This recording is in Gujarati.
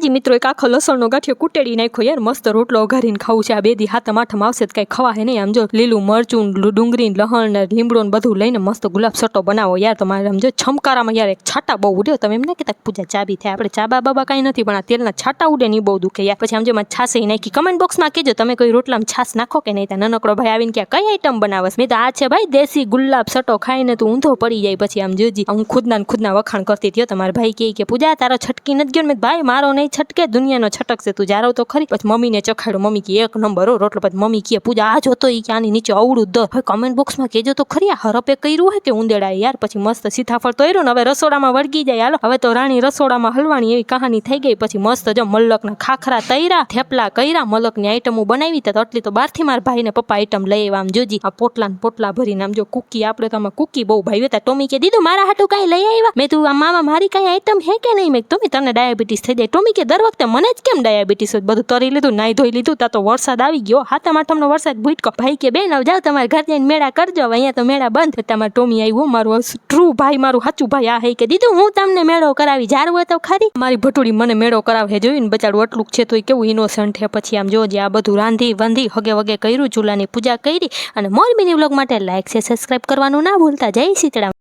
હાજી મિત્રો, એક આખો લસણનો ગાંઠિયો કુટેડી નાખ્યો યાર, મસ્ત રોટલો વઘારીને ખાવું છે આ બે દી હાથમ આઠમ આવશે તો કાંઈ ખવા હે નહીં. આમ જો લીલું મરચું ડુંગળી લહણ લીમડો ને બધું લઈને મસ્ત ગુલાબ સટ્ટો બનાવો યાર. તમારે આમ જો છમકારામાં યાર એક છાટા બહુ ઉડ્યો. તમે એમ ના કહેતા પૂજા ચાબી થાય. આપણે ચાબા બાબા કાંઈ નથી, પણ આ તેલના છાટા ઉડે નહીં બહુ દુખે યાર. પછી આમ જો માં નાખી. કમેન્ટ બોક્સમાં કહેજો, તમે કોઈ રોટલામાં છાસ નાખો કે નહીં? ત્યાં નાનકડો ભાઈ આવીને ક્યાં કઈ આઈટમ બનાવસ મેં તો આ છે ભાઈ, દેશી ગુલાબ સટ્ટો ખાઈને તું ઊંધો પડી જાય. પછી આમ જોજી, હું ખુદના ખુદના વખાણ કરતી થયો તમારા ભાઈ કે, પૂજા, તારો છટકી નથી ગયો? મેં ભાઈ, મારો નહીં છટકે દુનિયાનો છટકશે તું જારો તો ખરી. પછી મમ્મીને ચખાડ્યું, મમ્મી કે એક નંબર હો રોટલો. પછી મમ્મી કે પૂજા, આ જોતો એ કે આની નીચે અવળું દ. હવે કમેન્ટ બોક્સમાં કહેજો તો ખરી, આ હરપે કર્યું હે કે ઉંદેડા યાર? પછી મસ્ત સીતાફળ તો ને હવે રસોડામાં વળગી જાય. હાલો, હવે તો રાણી રસોડામાં હલવાની એવી કહાની થઈ ગઈ. પછી મસ્ત જો મલકના ખાખરા તૈરા, થેપલા કર્યા, મલકની આઈટમો બનાવી તો આટલી તો બહારથી મારા ભાઈને પપ્પા આઈટમ લઈ આવ્યા. આમ જોજી, આ પોટલા પોટલા ભરીને, આમ જો કુકી, આપણે તો આમાં કુકી બહુ ભાઈ હતા. ટોમી કે દીધું મારા હાટું કાંઈ લઈ આવ્યા? મેં તું આ મામા, મારી કાંઈ આઈટમ હે કે નહીં? મેં તમે ટોમી તને ડાયાબિટીસ થઈ જાય, ટોમી કે દર વખતે મને જ કેમ ડાયાબિટીસ બધું તરી લીધું, નાઈ ધોઈ લીધું, ત્યાં તો વરસાદ આવી ગયો. હાથમ આઠમનો વરસાદ ભૂટકો. ભાઈ કે બેન, હવે જાઓ તમારે ઘર જઈને મેળા કરજો. અહીંયા તો મેળા બંધ તમારે ટોમી આવ્યું મારું ટ્રુ ભાઈ, મારું સાચું ભાઈ આ હે કે દીધું. હું તમને મેળો કરાવી. જારું તો ખરી. મારી ભટુડી મને મેળો કરાવે જોયું ને બચાડું આટલું છે તો કેવું ઇનોસન્ટ છે. પછી આમ જોજે આ બધું રાંધી વાંધી, હગે વગે કર્યું, ચૂલાની પૂજા કરી. અને મોરબીની વ્લોગ માટે લાઈક છે સબસ્ક્રાઈબ કરવાનું ના ભૂલતા. જય સીતળા